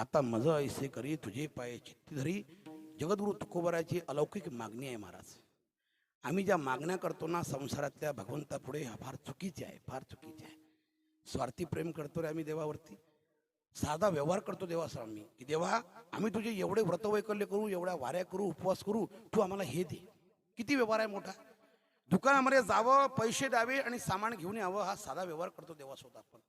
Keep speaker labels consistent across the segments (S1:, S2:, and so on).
S1: आता मज ऐसे करी तुझे पाय चित्ती धरी. जगद्गुरु तुकोबराची अलौकिक मागणी आहे महाराज. आम्ही ज्या मागण्या करतो ना संसारातल्या भगवंतापुढे ह्या फार चुकीचे आहे फार चुकीचे आहे. स्वार्थी प्रेम करतो रे आम्ही देवावरती. साधा व्यवहार करतो देवासह आम्ही की देवा आम्ही तुझे एवढे व्रतवैकल्य करू एवढ्या वाऱ्या करू उपवास करू तू आम्हाला हे दे. किती व्यवहार आहे मोठा. दुकानामध्ये जावं पैसे द्यावे आणि सामान घेऊन यावं हा साधा व्यवहार करतो देवासोबत आपण.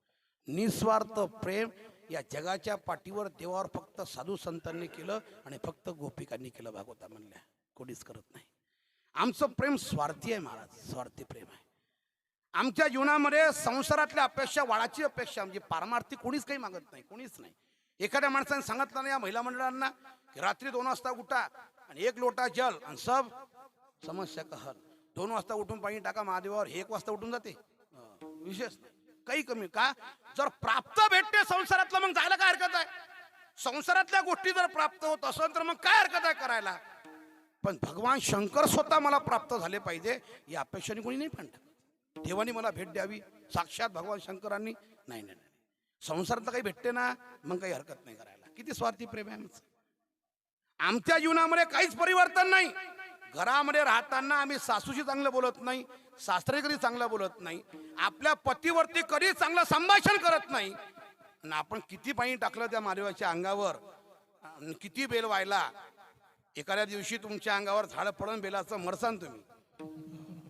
S1: निस्वार्थ प्रेम या जगाच्या पाठीवर देवावर फक्त साधू संतांनी केलं आणि फक्त गोपिकांनी केलं भागवता म्हणल्या. कोणीच करत नाही. आमचं प्रेम स्वार्थी आहे महाराज स्वार्थी प्रेम आहे. आमच्या जीवनामध्ये संसारातल्या अपेक्षा वाढाची अपेक्षा म्हणजे पारमार्थी कोणीच काही मागत नाही कोणीच नाही. एखाद्या माणसाने सांगितलं नाही या महिला मंडळांना की रात्री दोन वाजता उठा आणि एक लोटा जल आणि सब समस्या कहल. दोन वाजता उठून पाणी टाका महादेवावर एक वाजता उठून जाते. विशेष नाही. काही कमी का? जर प्राप्त भेटते संसारातलं मग जायला काय हरकत आहे? संसारातल्या गोष्टी जर प्राप्त होत असेल तर मग काय हरकत आहे करायला? पण भगवान शंकर स्वतः मला प्राप्त झाले पाहिजे या अपेक्षाने कोणी नाही म्हणत देवानी मला भेट द्यावी. साक्षात भगवान शंकरांनी नाही नाही नाही. संसारात काही भेटते ना मग काही हरकत नाही करायला. किती स्वार्थी प्रेम आहे आमच्या जीवनामध्ये काहीच परिवर्तन नाही. घरामध्ये राहताना आम्ही सासूशी चांगलं बोलत नाही सासरे कधी चांगलं बोलत नाही आपल्या पतीवरती कधी चांगलं संभाषण करत नाही. ना आपण किती पाणी टाकलं त्या महादेवाच्या अंगावर किती बेल व्हायला एखाद्या दिवशी तुमच्या अंगावर झाड पडून बेलाचं मरसान तुम्ही.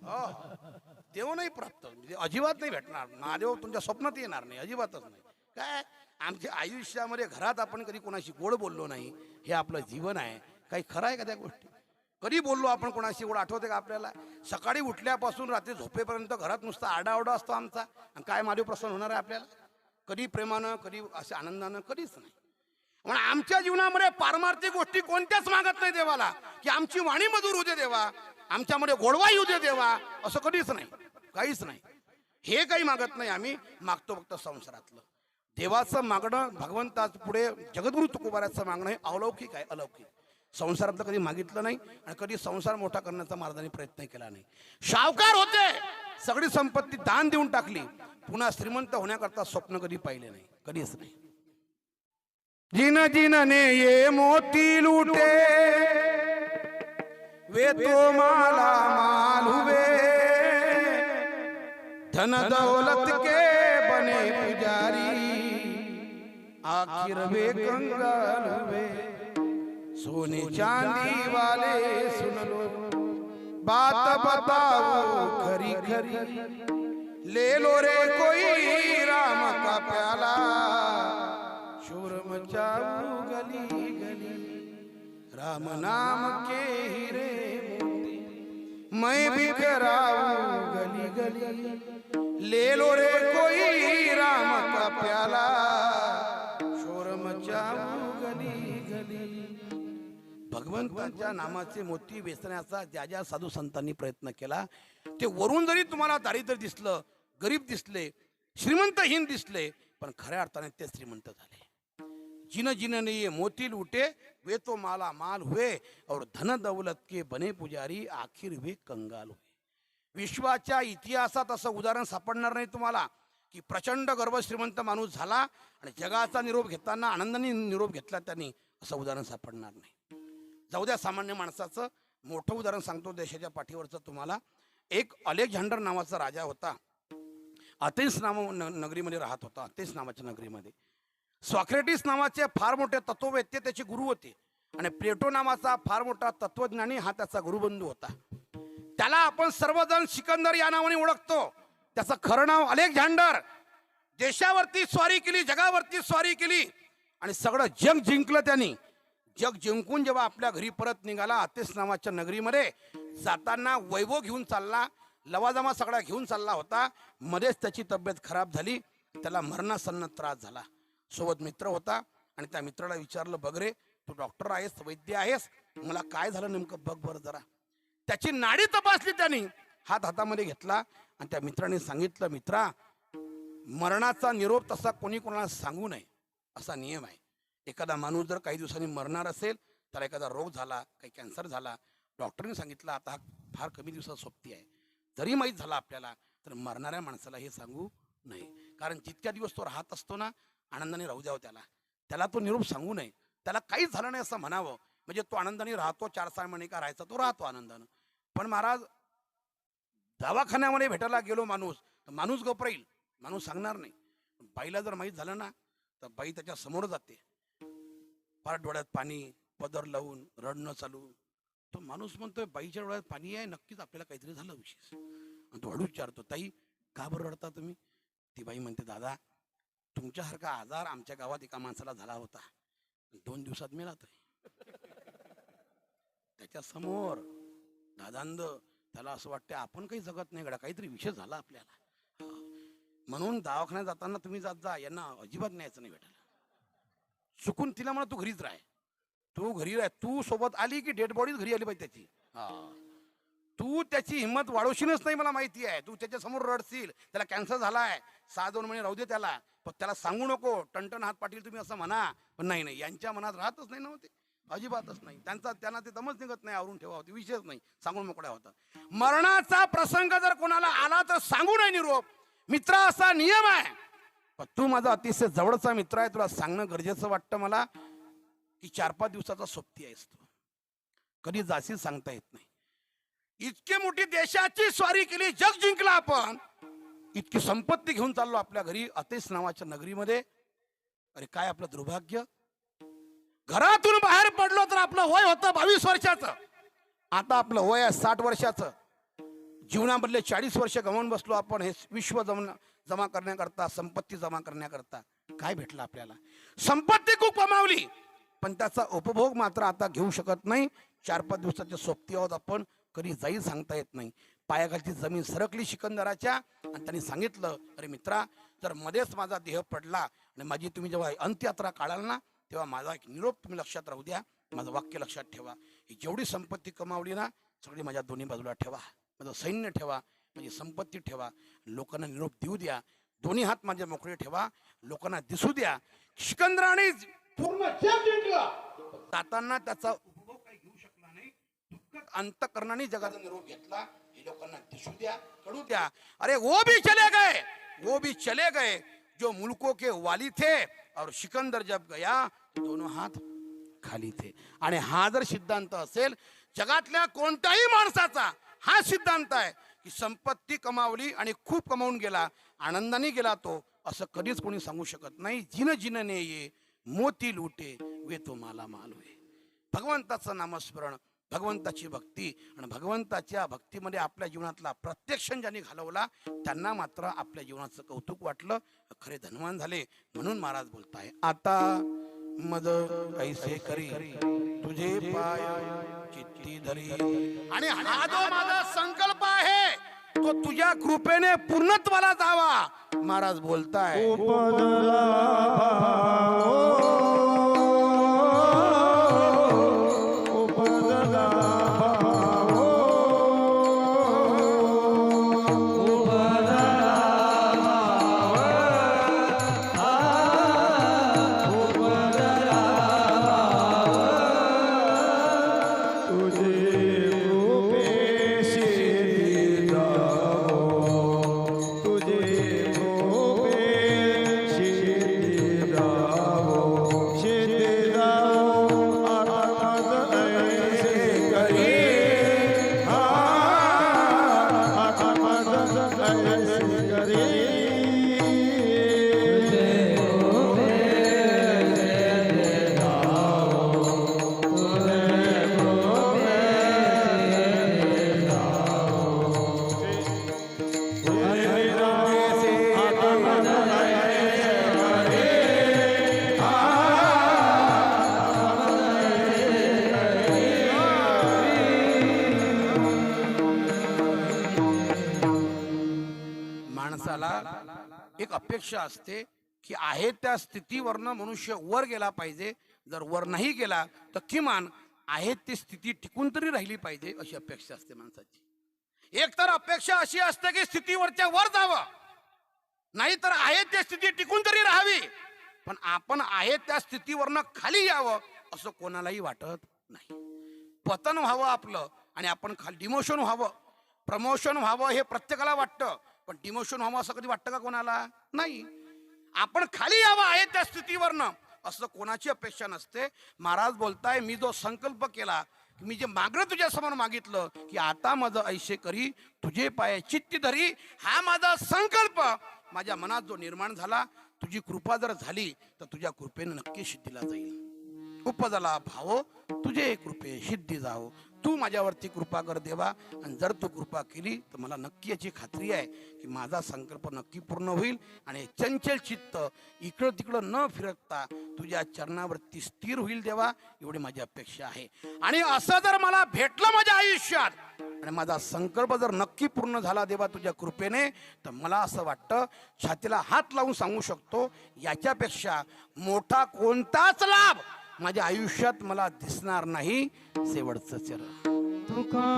S1: हो नाही प्राप्त. म्हणजे अजिबात नाही भेटणार. महादेव तुमच्या स्वप्नात येणार नाही अजिबातच नाही. काय? आमच्या आयुष्यामध्ये घरात आपण कधी कोणाशी गोड बोललो नाही हे आपलं जीवन आहे. काही खरं आहे का त्या गोष्टी? कधी बोललो आपण कोणाशी? एवढं आठवते का आपल्याला? सकाळी उठल्यापासून रात्री झोपेपर्यंत घरात नुसता आडाओडा असतो आमचा. आणि काय महादेव प्रसन्न होणार आहे आपल्याला? कधी प्रेमानं कधी अशा आनंदानं कधीच नाही. म्हणून आमच्या जीवनामध्ये पारमार्थिक गोष्टी कोणत्याच मागत नाही देवाला. की आमची वाणी मधुर होते देवा. आमच्यामध्ये गोडवा येऊ दे देवा. असं कधीच नाही. काहीच नाही. हे काही मागत नाही आम्ही. मागतो फक्त संसारातलं. देवाचं मागणं भगवंताच पुढे जगद्गुरु तुकोबाराचं मागणं हे अलौकिक आहे अलौकिक. संसारातलं कधी मागितलं नाही आणि कधी संसार मोठा करण्याचा महाराजांनी प्रयत्न केला नाही. शावकार होते. सगळी संपत्ती दान देऊन टाकली. पुन्हा श्रीमंत होण्याकरता स्वप्न कधी पाहिले नाही. कधीच नाही. जिन जिन ने ये मोती लूटे. वे तो माला माल हुए धन दौलत के बने पुजारी. आखिर वे कंगाल हुए सोने चांदी वाले सुन लो। बात बताओ खरी खरी ले लो रे कोई राम का प्याला। शोर मचाऊ गली गली। राम नाम के हीरे मोती। मैं बिखराऊ गली गली। ले लो रे कोई राम का प्याला। शोर मचाऊ गली गली। भगवंतांच्या नामाचे मोती वेचण्याचा ज्या ज्या साधू संतांनी प्रयत्न केला ते वरून जरी तुम्हाला दारिद्र्य दिसलं गरीब दिसले श्रीमंतहीन दिसले पण खऱ्या अर्थाने ते श्रीमंत झाले. जिन जिनने ये मोती लुटे वे तो माला माल हुए और धन दौलत के बने पुजारी आखिर वे कंगाल हुए. विश्वाच्या इतिहासात असं उदाहरण सापडणार नाही तुम्हाला की प्रचंड गर्व श्रीमंत माणूस झाला आणि जगाचा निरोप घेताना आनंदाने निरोप घेतला त्यांनी असं उदाहरण सापडणार नाही. जाऊ द्या सामान्य माणसाचं मोठं उदाहरण सांगतो देशाच्या पाठीवरचं तुम्हाला. एक अलेक्झांडर नावाचा राजा होता. अथेन्स नाव नगरीमध्ये राहत होता अथेन्स नावाच्या नगरीमध्ये. सॉक्रेटिस नावाचे फार मोठे तत्ववेत्ते त्याचे गुरु होते. आणि प्लेटो नावाचा फार मोठा तत्वज्ञानी हा त्याचा गुरुबंधू होता. त्याला आपण सर्वजण सिकंदर या नावाने ओळखतो. त्याचं खरं नाव अलेक्झांडर. देशावरती स्वारी केली जगावरती स्वारी केली. आणि सगळं जग जिंकलं त्यांनी. जग जिंकून जेव्हा आपल्या घरी परत निघाला आतिस नावाच्या नगरीमध्ये जाताना वैभव घेऊन चालला लवाजमा सगळा घेऊन चालला होता. मध्येच त्याची तब्येत खराब झाली. त्याला मरणासन्न त्रास झाला. सोबत मित्र होता आणि त्या मित्राला विचारलं बघ रे तू डॉक्टर आहेस वैद्य आहेस? मला काय झालं नेमकं बघ बरं जरा. त्याची नाडी तपासली त्यांनी. हात हातामध्ये घेतला आणि त्या मित्राने सांगितलं मित्रा मरणाचा निरोप तसा कोणी कोणाला सांगू नये. असा नियम आहे. एखादा माणूस जर काही दिवसांनी मरणार असेल तर एखादा रोग झाला काही कॅन्सर झाला डॉक्टरने सांगितलं आता हा फार कमी दिवसात सोबती आहे. जरी माहीत झाला आपल्याला तर मरणाऱ्या माणसाला हे सांगू नये. कारण जितक्या दिवस तो राहत असतो ना आनंदाने राहू द्यावं त्याला. त्याला तो निरोप सांगू नये. त्याला काहीच झालं नाही असं म्हणावं. म्हणजे तो आनंदाने राहतो चार सहा महिने का राहायचा तो राहतो आनंदानं. पण महाराज दवाखान्यामध्ये भेटायला गेलो माणूस तर माणूस गप राहील. माणूस सांगणार नाही. बाईला जर माहीत झालं ना तर बाई त्याच्यासमोर जाते. फार डोळ्यात पाणी पदर लावून रडणं चालू. तो माणूस म्हणतोय बाईच्या डोळ्यात पाणी आहे नक्कीच आपल्याला काहीतरी झालं विशेष. आणि तो हळू विचारतो ताई का बरं रडता तुम्ही? ती बाई म्हणते दादा तुमच्यासारखा आजार आमच्या गावात एका माणसाला झाला होता. दोन दिवसात मेला तो त्याच्यासमोर दादांद त्याला असं वाटतं आपण काही जगत नाही गडा काहीतरी विषय झाला आपल्याला. म्हणून दवाखान्यात जाताना तुम्ही जात जा यांना अजिबात न्यायचं नाही भेटायला चुकून तिला म्हणा तू घरीच राह. तू घरी राह. तू सोबत आली की डेड बॉडीच घरी आली पाहिजे त्याची. हा. तू त्याची हिंमत वाढवशीलच नाही मला माहिती आहे. तू त्याच्यासमोर रडशील. त्याला कॅन्सर झालाय. सहा दोन महिने राहू दे त्याला. पण त्याला सांगू नको. टणटण हात पाटील तुम्ही असं म्हणा. पण नाही नाही. यांच्या मनात राहतच नाही नव्हते अजिबातच नाही. त्यांचा त्यांना ते दमच निघत नाही. आवरून ठेवा होते. विषयच नाही. सांगून मोकळ्या होता मरणाचा प्रसंग जर कोणाला आला तर सांगू नये निरोप. मित्रा असा नियम आहे. पण तू माझा अतिशय जवळचा मित्र आहे तुला सांगणं गरजेचं वाटतं मला की चार पाच दिवसाचा सोबती आहेस तू. कधी जाशील सांगता येत नाही. इतकी मोठी देशाची स्वारी केली जग जिंकला आपण. इतकी संपत्ती घेऊन चाललो आपल्या घरी अतिश नावाच्या नगरीमध्ये. अरे काय आपलं दुर्भाग्य? घरातून बाहेर पडलो तर आपलं वय होतं बावीस वर्षाचं. आता आपलं वय आहे साठ वर्षाचं. जीवनामधले चाळीस वर्ष गमावून बसलो आपण हे विश्व जमणं जमा करण्याकरता संपत्ती जमा करण्याकरता काय भेटलं आपल्याला? संपत्ती खूप कमावली. पण त्याचा उपभोग मात्र आता घेऊ शकत नाही. चार पाच दिवसाच्या सोबती आहोत आपण कधी जाईल सांगता येत नाही. पायाखालची जमीन सरकली सिकंदराच्या आणि त्यांनी सांगितलं अरे मित्रा जर मध्येच माझा देह पडला आणि माझी तुम्ही जेव्हा अंत्ययात्रा काढाल ना तेव्हा माझा एक निरोप तुम्ही लक्षात राहू द्या. माझं वाक्य लक्षात ठेवा. ही जेवढी संपत्ती कमावली ना सगळी माझ्या दोन्ही बाजूला ठेवा. माझं सैन्य ठेवा. म्हणजे संपत्ती ठेवा लोकांना निरोप देऊ द्या दोन्ही हात माझे मोकळे ठेवा लोकांना दिसू द्या. सिकंदराने पूर्ण जग जाताना त्याचा उपभोग काही घेऊ शकला नाही. अंतकरणाने जगाचा निरोप घेतला. हे लोकांना दिसू द्या कळू द्या. अरे वो भी चले गए वो भी चले गए. जो मुल्कों के वाली थे और सिकंदर जब गया दोनों हाथ खाली थे. आणि हा जर सिद्धांत असेल जगातल्या कोणत्याही माणसाचा हा सिद्धांत आहे. की संपत्ती कमावली आणि खूप कमावून गेला आनंदाने गेला तो असं कधीच कोणी सांगू शकत नाही. जिन जिन ने ये मोती लुटे वे तो माला माल होय. भगवंताचं नामस्मरण भगवंताची भक्ती आणि भगवंताच्या भक्तीमध्ये आपल्या जीवनातला प्रत्यक्ष ज्यांनी घालवला त्यांना मात्र आपल्या जीवनाचं कौतुक वाटलं. खरे धनवान झाले म्हणून महाराज बोलताय आता मद कैसे करी? तुझे पाय चित्ती धरी। आणि हा जो माझा संकल्प आहे तो तुझ्या कृपेने पूर्णत्वाला जावा. महाराज बोलताय एक अपेक्षा असते की आहे त्या स्थितीवरनं मनुष्य वर गेला पाहिजे. जर वर नाही गेला तर किमान आहे ती स्थिती टिकून तरी राहिली पाहिजे अशी अपेक्षा असते माणसाची. एक तर अपेक्षा अशी असते की स्थितीवरच्या वर जावं. नाहीतर आहे त्या स्थिती टिकून तरी राहावी. पण आपण आहे त्या स्थितीवरनं खाली यावं असं कोणालाही वाटत नाही. पतन व्हावं आपलं आणि आपण खाली डिमोशन व्हावं. प्रमोशन व्हावं हे प्रत्येकाला वाटतं. पण डिमोशन व्हावं असं कधी वाटतं का कोणाला? नाही. आपण खाली यावं आहे त्या स्थितीवरनं. असं कोणाची अपेक्षा नसते. महाराज बोलताय मी जो संकल्प केला मी जे मागणं तुझ्या समोर मागितलं की आता माझं ऐशे करी तुझे पाय चित्ती धरी हा माझा संकल्प. माझ्या मनात जो निर्माण झाला तुझी कृपा जर झाली तर तुझ्या कृपेने नक्की सिद्धीला जाईल. उपजला भाव तुझे कृपे सिद्धी जावो. तू माझ्यावरती कृपा कर देवा. आणि जर तू कृपा केली तर मला नक्की याची खात्री आहे की माझा संकल्प नक्की पूर्ण होईल. आणि चंचल चित्त इकडं तिकडं न फिरकता तुझ्या चरणावरती स्थिर होईल देवा एवढी माझी अपेक्षा आहे. आणि असं जर मला भेटलं माझ्या आयुष्यात आणि माझा संकल्प जर नक्की पूर्ण झाला देवा तुझ्या कृपेने तर मला असं वाटतं छातीला हात लावून सांगू शकतो याच्यापेक्षा मोठा कोणताच लाभ माझ्या आयुष्यात मला दिसणार नाही शेवटचं चरण.
S2: तुका